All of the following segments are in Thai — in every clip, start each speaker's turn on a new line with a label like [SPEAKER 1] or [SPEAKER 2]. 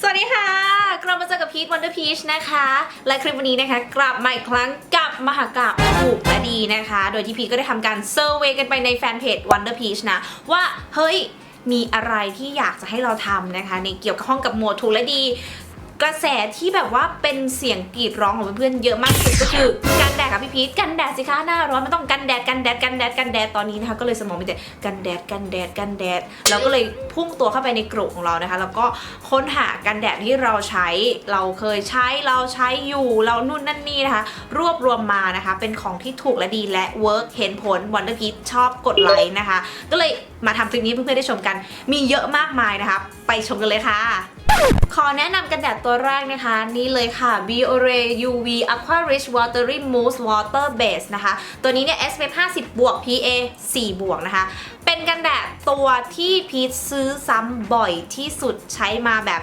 [SPEAKER 1] สวัสดีค่ะกลับมาเจอกับพีทวันเดอร์พีชนะคะ และคลิปวันนี้นะคะกลับมาอีกครั้งกับมหากราบถูกและดีนะคะ โดยที่พีทก็ได้ทำการเซอร์เวยกันไปในแฟนเพจวันเดอร์พีชนะ ว่าเฮ้ยมีอะไรที่อยากจะให้เราทำนะคะ ในเกี่ยวกับห้องกับหมวดถูกและดี กระแสที่แบบว่าเป็นเสียงกรีดร้องของเพื่อนๆเยอะมากที่สุดก็คือกันแดดค่ะพี่พีทกันแดดสิคะหน้าร้อนมันต้องกันแดดกันแดดกันแดดกันแดดตอนนี้นะคะก็เลยสมองมีแต่กันแดดกันแดดกันแดดเราก็เลยพุ่งตัวเข้าไปในกลุ่มของเรานะคะแล้วก็ค้นหากันแดดที่เราใช้เราเคยใช้เราใช้อยู่เรานู่นนั่นนี่นะคะ รวบรวมมานะคะ เป็นของที่ถูกและดีและเวิร์กเห็นผลวันเดอร์พีทชอบกดไลค์นะคะ ก็เลยมาทำคลิปนี้เพื่อนๆได้ชมกัน มีเยอะมากมายนะคะ ไปชมกันเลยค่ะ ขอแนะนำกันแดดตัวแรกนะคะ นี่เลยค่ะ Biore UV Aqua Rich Watery Mousse Water Base นะคะ ตัวนี้เนี่ย SPF 50 บวก PA 4 บวกนะคะ เป็นกันแดดตัวที่พีทซื้อซ้ำบ่อยที่สุดใช้มาแบบ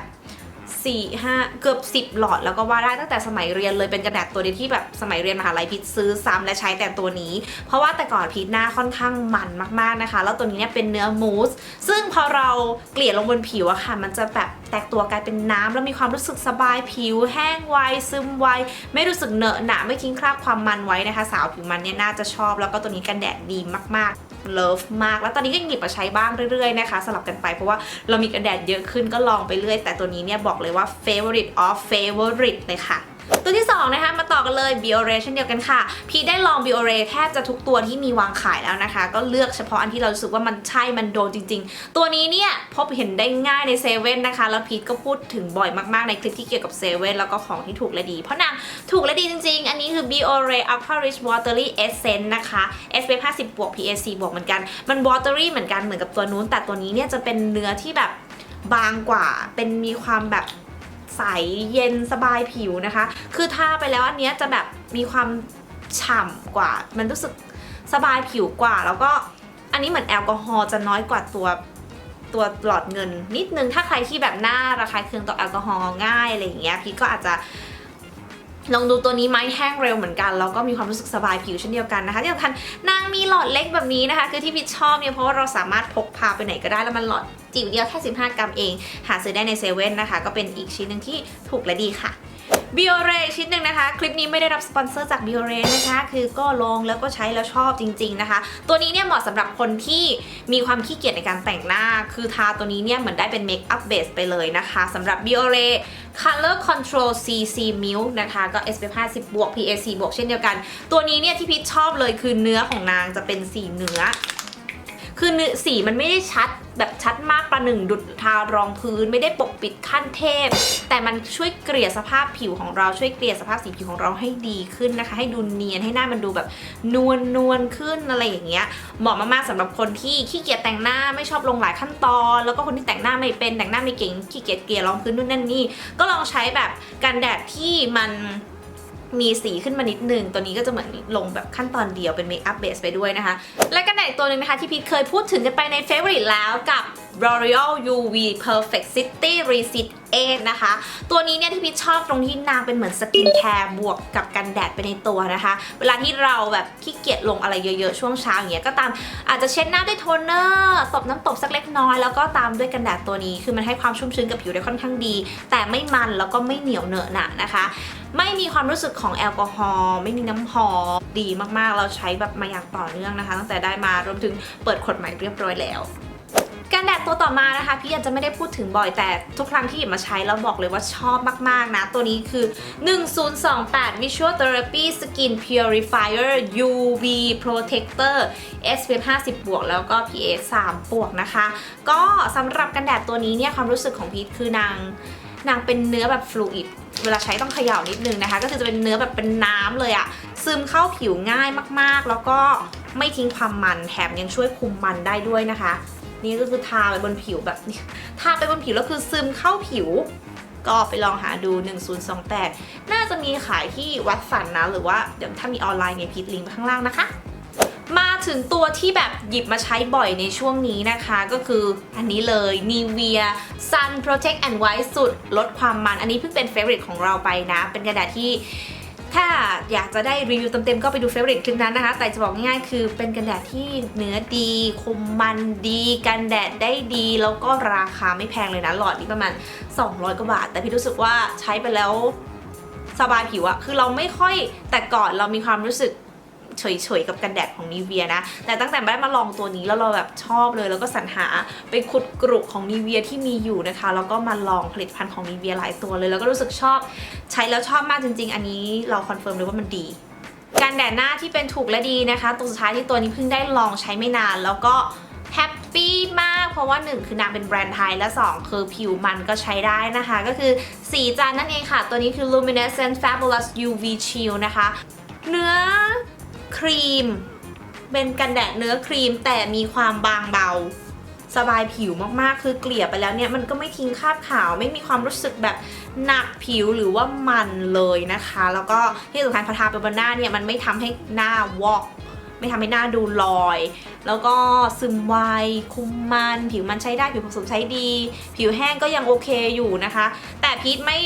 [SPEAKER 1] 4 5 เกือบ 10 หลอดแล้วก็ว่าได้ตั้งแต่สมัยเรียนเลยเป็นกระดาษตัวเดียวที่แบบสมัยเรียนมหาลัยพีทซื้อซ้ำและใช้แต่ตัวนี้ เพราะว่าแต่ก่อนพีทหน้าค่อนข้างมันมากๆนะคะ แล้วตัวนี้เนี่ยเป็นเนื้อมูส ซึ่งพอเราเกลี่ยลงบนผิวอะค่ะ มันจะแบบแตกตัวกลายเป็นน้ำแล้วมีความรู้สึกสบายผิว แห้งไวซึมไวไม่รู้สึกเหนอะหนะไม่ทิ้งคราบความมันไว้นะคะ สาวผิวมันเนี่ยน่าจะชอบ แล้วก็ตัวนี้กันแดดดีมากๆ เลิฟมาก แล้วตอนนี้ก็หยิบมาใช้บ้างเรื่อยๆนะคะสลับกันไปเพราะว่าเรามีกันแดดเยอะขึ้นก็ลองไปเรื่อย แต่ตัวนี้เนี่ยบอกเลยว่า favorite of favorite เลยค่ะ ตัวที่ 2 นะคะ มาต่อกันเลย Biore เช่นเดียวกันค่ะ พีได้ลอง Biore แทบจะทุกตัวที่มีวางขายแล้วนะคะ ก็เลือกเฉพาะอันที่เรารู้สึกว่ามันใช่มันโดนจริง ๆ ตัวนี้เนี่ย พบเห็นได้ง่ายในเซเว่นนะคะ แล้วพีทก็พูดถึงบ่อยมากๆในคลิปที่เกี่ยวกับเซเว่นแล้วก็ของที่ถูกและดี เพราะนางถูกและดีจริง ๆ อันนี้คือ Biore Aqua Rich Watery Essence นะคะ SPF 50บวก PA 4บวกเหมือนกัน มัน watery เหมือนกันเหมือนกับตัวนู้น แต่ตัวนี้เนี่ยจะเป็นเนื้อที่แบบบางกว่าเป็นมีความแบบ ใสเย็นสบายผิวนะคะ คือทาไปแล้วอันเนี้ยจะแบบมีความฉ่ำกว่า มันรู้สึกสบายผิวกว่า แล้วก็อันนี้เหมือนแอลกอฮอล์จะน้อยกว่าตัวตัวหลอดเงินนิดนึงถ้าใครที่แบบหน้าระคายเคืองต่อแอลกอฮอล์ง่ายอะไรอย่างเงี้ยพี่ก็อาจจะ ลองดูตัวนี้ไหมแห้งเร็วเหมือนกันแล้วก็มีความรู้สึกสบายผิวเช่นเดียวกันนะคะที่สำคัญนางมีหลอดเล็กแบบนี้นะคะ คือที่พีชชอบเนี่ยเพราะว่าเราสามารถพกพาไปไหนก็ได้แล้วมันหลอดจิ๋วเดียวแค่ 15 กรัมเอง หาซื้อได้ในเซเว่นนะคะ ก็เป็นอีกชิ้นหนึ่งที่ถูกและดีค่ะ บิโอเรชิ้นหนึ่งนะคะ คลิปนี้ไม่ได้รับสปอนเซอร์จากบิโอเรนะคะ คือก็ลองแล้วก็ใช้แล้วชอบจริง ๆนะคะ ตัวนี้เนี่ยเหมาะสำหรับคนที่มีความขี้เกียจในการแต่งหน้า คือทาตัวนี้เนี่ยเหมือนได้เป็นเมคอัพเบสไปเลยนะคะสำหรับ b i o r e Color Control CC Milk นะคะ ก็ SPF 50บวก PA 4บวกเช่นเดียวกัน ตัวนี้เนี่ยที่พีชชอบเลยคือเนื้อของนางจะเป็นสีเนื้อ คือเนื้อสีมันไม่ได้ชัดแบบชัดมากประหนึ่งดุดทารองพื้นไม่ได้ปกปิดขั้นเทพ แต่มันช่วยเกลี่ยสภาพผิวของเราช่วยเกลี่ยสภาพสีผิวของเราให้ดีขึ้นนะคะ ให้ดูเนียนให้หน้ามันดูแบบนวลนวลขึ้นอะไรอย่างเงี้ยเหมาะมากๆสำหรับคนที่ขี้เกียจแต่งหน้าไม่ชอบลงหลายขั้นตอน แล้วก็คนที่แต่งหน้าไม่เป็นแต่งหน้าไม่เก่งขี้เกียจเกลี่ยรองพื้นนู่นนั่นนี่ก็ลองใช้แบบกันแดดที่มัน มีสีขึ้นมานิดนึง ตัวนี้ก็จะเหมือนลงแบบขั้นตอนเดียวเป็นเมคอัพเบสไปด้วยนะคะ และกันแดดตัวหนึ่งนะคะที่พีทเคยพูดถึงกันไปใน Favorite แล้วกับ L'Oreal UV Perfect City Reset 8นะคะ ตัวนี้เนี่ยที่พีทชอบตรงที่นางเป็นเหมือนสกินแคร์บวกกับกันแดดไปในตัวนะคะ เวลาที่เราแบบขี้เกียจลงอะไรเยอะๆ ช่วงเช้าอย่างเงี้ยก็ตามอาจจะเช็ดหน้าด้วยโทนเนอร์ตบน้ำตบสักเล็กน้อย แล้วก็ตามด้วยกันแดดตัวนี้ คือมันให้ความชุ่มชื้นกับผิวได้ค่อนข้างดี แต่ไม่มันแล้วก็ไม่เหนียวเหนอะหนะนะคะ ไม่มีความรู้สึกของแอลกอฮอล์ไม่มีน้ำหอมดีมากๆ เราใช้แบบมาอย่างต่อเนื่องนะคะ ตั้งแต่ได้มารวมถึงเปิดขวดใหม่เรียบร้อยแล้ว กันแดดตัวต่อมานะคะ พี่อาจจะไม่ได้พูดถึงบ่อยแต่ทุกครั้งที่หยิบมาใช้แล้วบอกเลยว่าชอบมาก ๆ นะ ตัวนี้คือ 1028 Visual Therapy Skin Purifier UV Protector SPF 50บวกแล้วก็ PA 3บวกนะคะ ก็สำหรับกันแดดตัวนี้เนี่ยความรู้สึกของพีทคือนางนางเป็นเนื้อแบบฟลูอิดเวลาใช้ต้องเขย่านิดนึงนะคะ ก็คือจะเป็นเนื้อแบบเป็นน้ำเลยอะซึมเข้าผิวง่ายมากๆ แล้วก็ไม่ทิ้งความมันแถมยังช่วยคุมมันได้ด้วยนะคะ นี่ก็คือทาไปบนผิวแบบนี้ทาไปบนผิวแล้วคือซึมเข้าผิว ก็ไปลองหาดู 1028 น่าจะมีขายที่วัดสันนะ หรือว่าเดี๋ยวถ้ามีออนไลน์เนี่ยพีทลิงก์ไว้ข้างล่างนะคะ มาถึงตัวที่แบบหยิบมาใช้บ่อยในช่วงนี้นะคะ ก็คืออันนี้เลย Nivea Sun Protect and White สุดลดความมัน อันนี้เพิ่งเป็นเฟ v o r i t e ของเราไปนะ เป็นกระดาษที่ ถ้าอยากจะได้รีวิวเต็มๆก็ไปดูเฟรนด์คลิปนั้นนะคะ แต่จะบอกง่ายๆ คือเป็นกันแดดที่เนื้อดีคมมันดีกันแดดได้ดี แล้วก็ราคาไม่แพงเลยนะหลอดนี้ประมาณ 200 กว่าบาท แต่พี่รู้สึกว่าใช้ไปแล้วสบายผิวอะคือเราไม่ค่อยแต่ก่อนเรามีความรู้สึก เฉยๆกับกันแดดของนีเวียนะ แต่ตั้งแต่ได้มาลองตัวนี้แล้วเราแบบชอบเลย แล้วก็สรรหาไปขุดกรุของนีเวียที่มีอยู่นะคะ แล้วก็มาลองผลิตภัณฑ์ของนีเวียหลายตัวเลย แล้วก็รู้สึกชอบ ใช้แล้วชอบมากจริง ๆ อันนี้เราคอนเฟิร์มเลยว่ามันดีการแดดหน้าที่เป็นถูกและดีนะคะ ตัวสุดท้ายที่ตัวนี้เพิ่งได้ลองใช้ไม่นาน แล้วก็แฮปปี้มาก เพราะว่า 1 คือนางเป็นแบรนด์ไทย และ 2 คือผิวมันก็ใช้ได้นะคะ ก็คือสีจันนั่นเองค่ะ ตัวนี้คือ Luminescent Fabulous UV Chill นะคะ เนื้อ ครีม เป็นกันแดดเนื้อครีมแต่มีความบางเบา สบายผิวมากๆ คือเกลี่ยไปแล้วเนี่ยมันก็ไม่ทิ้งคราบขาว ไม่มีความรู้สึกแบบหนักผิวหรือว่ามันเลยนะคะ แล้วก็ที่สำคัญพอทาไปบนหน้าเนี่ยมันไม่ทำให้หน้าวอก ไม่ทำให้หน้าดูลอย แล้วก็ซึมไวคุมมันผิวมันใช้ได้ผิวผสมใช้ดี ผิวแห้งก็ยังโอเคอยู่นะคะ แต่พีทไม่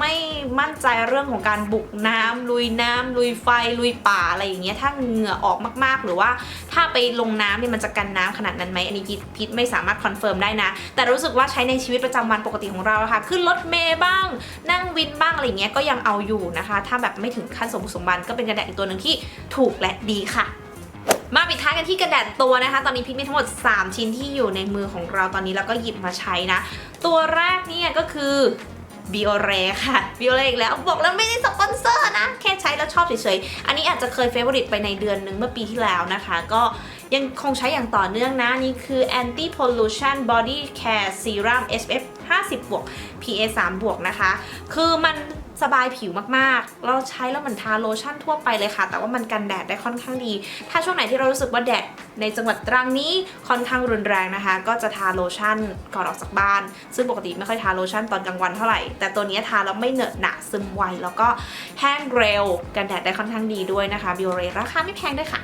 [SPEAKER 1] ไม่มั่นใจเรื่องของการบุกน้ำลุยน้ำลุยไฟลุยป่าอะไรอย่างเงี้ยถ้าเหงื่อออกมากๆ หรือว่าถ้าไปลงน้ำเนี่ยมันจะกันน้ำขนาดนั้นไหมอันนี้พีทพีทไม่สามารถคอนเฟิร์มได้นะ แต่รู้สึกว่าใช้ในชีวิตประจำวันปกติของเราะค่ะขึ้นรถเมย์บ้าง นั่งวินบ้างอะไรเงี้ยก็ยังเอาอยู่นะคะ ถ้าแบบไม่ถึงขั้นสมบุกสมบันก็เป็นกระแดดอีกตัวหนึ่งที่ถูกและดีค่ะ มาปิดท้ายกันที่กระแดดตัวนะคะ ตอนนี้พิกมีทั้งหมด 3 ชิ้นที่อยู่ในมือของเราตอนนี้แล้วก็หยิบมาใช้นะ ตัวแรกเนี่ยก็คือบิโอเรค่ะบิโอเรอีกแล้วบอกแล้วไม่ได้สปอนเซอร์นะ แค่ใช้แล้วชอบเฉยๆ อันนี้อาจจะเคยเฟเวอริตไปในเดือนหนึ่งเมื่อปีที่แล้วนะคะ ก็ยังคงใช้อย่างต่อเนื่องนะ นี่คือ anti pollution body care serum SPF 50บวก PA 3บวกนะคะ คือมัน สบายผิวมากๆ เราใช้แล้วเหมือนทาโลชั่นทั่วไปเลยค่ะ แต่ว่ามันกันแดดได้ค่อนข้างดี ถ้าช่วงไหนที่เรารู้สึกว่าแดดในจังหวัดตรังนี้ค่อนข้างรุนแรงนะคะ ก็จะทาโลชั่นก่อนออกจากบ้าน ซึ่งปกติไม่ค่อยทาโลชั่นตอนกลางวันเท่าไหร่ แต่ตัวนี้ทาแล้วไม่เหนอะหนะซึมไวแล้วก็แห้งเร็ว กันแดดได้ค่อนข้างดีด้วยนะคะบิโอเรราคาไม่แพงด้วยค่ะ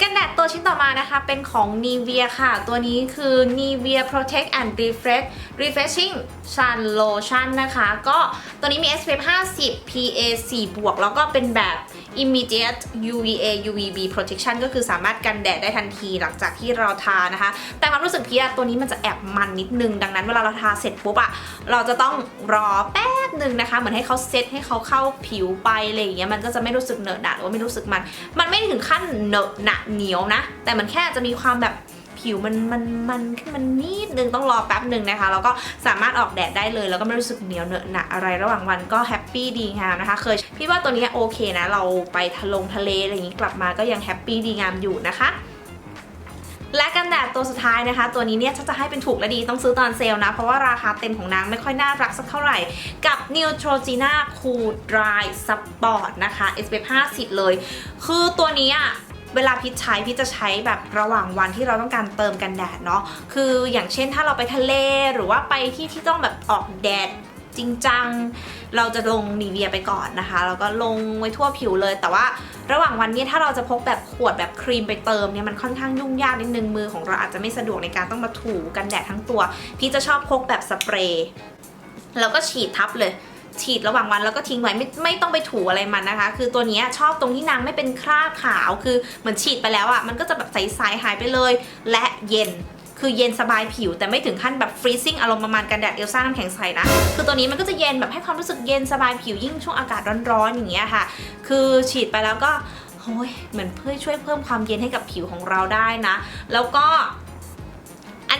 [SPEAKER 1] กันแดดตัวชิ้นต่อมานะคะเป็นของ Nivea ค่ะ ตัวนี้คือ Nivea Protect and Refresh Refreshing Sun Lotion นะคะ ก็ตัวนี้มี SPF 50 PA 4บวกแล้วก็เป็นแบบ Immediate UVA UVB Protection ก็คือสามารถกันแดดได้ทันทีหลังจากที่เราทานะคะ แต่ความรู้สึกพี่อะตัวนี้มันจะแอบมันนิดนึง ดังนั้นเวลาเราทาเสร็จปุ๊บอะเราจะต้องรอแป๊บหนึ่งนะคะ เหมือนให้เขาเซตให้เขาเข้าผิวไปอะไรอย่างเงี้ยมันก็จะไม่รู้สึกเหนอะหนะหรือว่าไม่รู้สึกมัน มันไม่ถึงขั้นเหนอะหนะเหนียวนะ แต่มันแค่จะมีความแบบ ผิวมันมันมันขึ้นมันนิดนึงต้องรอแป๊บหนึ่งนะคะ แล้วก็สามารถออกแดดได้เลย แล้วก็ไม่รู้สึกเหนียวเหนอะหนะอะไรระหว่างวันก็แฮปปี้ดีงามนะคะ เคยพี่ว่าตัวนี้โอเคนะ เราไปทะลงทะเลอะไรอย่างนี้กลับมาก็ยังแฮปปี้ดีงามอยู่นะคะและกันแดดตัวสุดท้ายนะคะ ตัวนี้เนี่ยถ้าจะให้เป็นถูกและดีต้องซื้อตอนเซลล์นะ เพราะว่าราคาเต็มของนางไม่ค่อยน่ารักสักเท่าไหร่ กับ Neutrogena Cool Dry Sport นะคะ SPF 50 เลย คือตัวนี้อะ เวลาพิชใช้พี่จะใช้แบบระหว่างวันที่เราต้องการเติมกันแดดเนาะคืออย่างเช่นถ้าเราไปทะเลหรือว่าไปที่ที่ต้องแบบออกแดดจริงจัง เราจะลงนีเวียไปก่อนนะคะ แล้วก็ลงไว้ทั่วผิวเลย แต่ว่าระหว่างวันนี้ถ้าเราจะพกแบบขวดแบบครีมไปเติมเนี่ยมันค่อนข้างยุ่งยากนิดนึงมือของเราอาจจะไม่สะดวกในการต้องมาถูกันแดดทั้งตัว พี่จะชอบพกแบบสเปรย์แล้วก็ฉีดทับเลย ฉีดระหว่างวันแล้วก็ทิ้งไว้ไม่ไม่ต้องไปถูอะไรมันนะคะ คือตัวนี้ชอบตรงที่นางไม่เป็นคราบขาว คือเหมือนฉีดไปแล้วอะ่ะมันก็จะแบบใสๆหายไปเลย และเย็นคือเย็นสบายผิวแต่ไม่ถึงขั้นแบบฟรีซิ่งอารมณ์ประมาณกันแดดเอลซ่าน้ำแข็งใสนะ คือตัวนี้มันก็จะเย็นแบบให้ความรู้สึกเย็นสบายผิวยิ่งช่วงอากาศร้อนๆอย่างเงี้ยค่ะ คือฉีดไปแล้วก็โอ้ยเหมือนเพื่อช่วยเพิ่มความเย็นให้กับผิวของเราได้นะ แล้วก็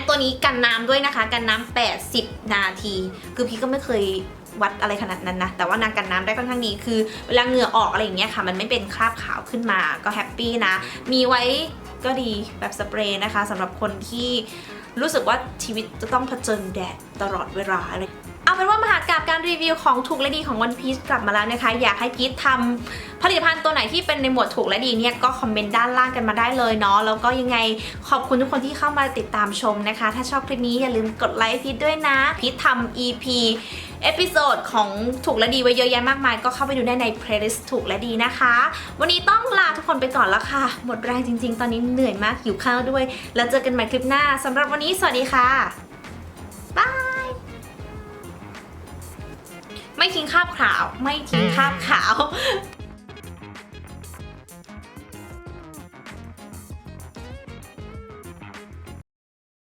[SPEAKER 1] ตัวนี้กันน้ำด้วยนะคะ กันน้ำ80 นาที คือพี่ก็ไม่เคยวัดอะไรขนาดนั้นนะ แต่ว่านางกันน้ำได้ค่อนข้างดี คือเวลาเหงื่อออกอะไรอย่างเงี้ยค่ะ มันไม่เป็นคราบขาวขึ้นมาก็แฮปปี้นะ มีไว้ก็ดีแบบสเปรย์นะคะสำหรับคนที่รู้สึกว่าชีวิตจะต้องเผชิญแดดตลอดเวลาเลยเอาเป็นว่ามหากราบการรีวิวของถูกและดีของวันพีชกลับมาแล้วนะคะ อยากให้พีชทำ ผลิตภัณฑ์ตัวไหนที่เป็นในหมวดถูกและดีเนี่ยก็คอมเมนต์ด้านล่างกันมาได้เลยเนาะแล้วก็ยังไงขอบคุณทุกคนที่เข้ามาติดตามชมนะคะ ถ้าชอบคลิปนี้อย่าลืมกดไลค์พีชด้วยนะ พีชทำ EP เอพิโซดของถูกและดีไว้เยอะแยะมากมาย ก็เข้าไปดูได้ใน playlist ถูกและดีนะคะ วันนี้ต้องลาทุกคนไปก่อนแล้วค่ะ หมดแรงจริง ๆ ตอนนี้เหนื่อยมากหิวข้าวด้วย แล้วเจอกันใหม่คลิปหน้าสำหรับวันนี้สวัสดีค่ะบายไม่ทิ้งคาบขาว ไม่ทิ้งคาบขาว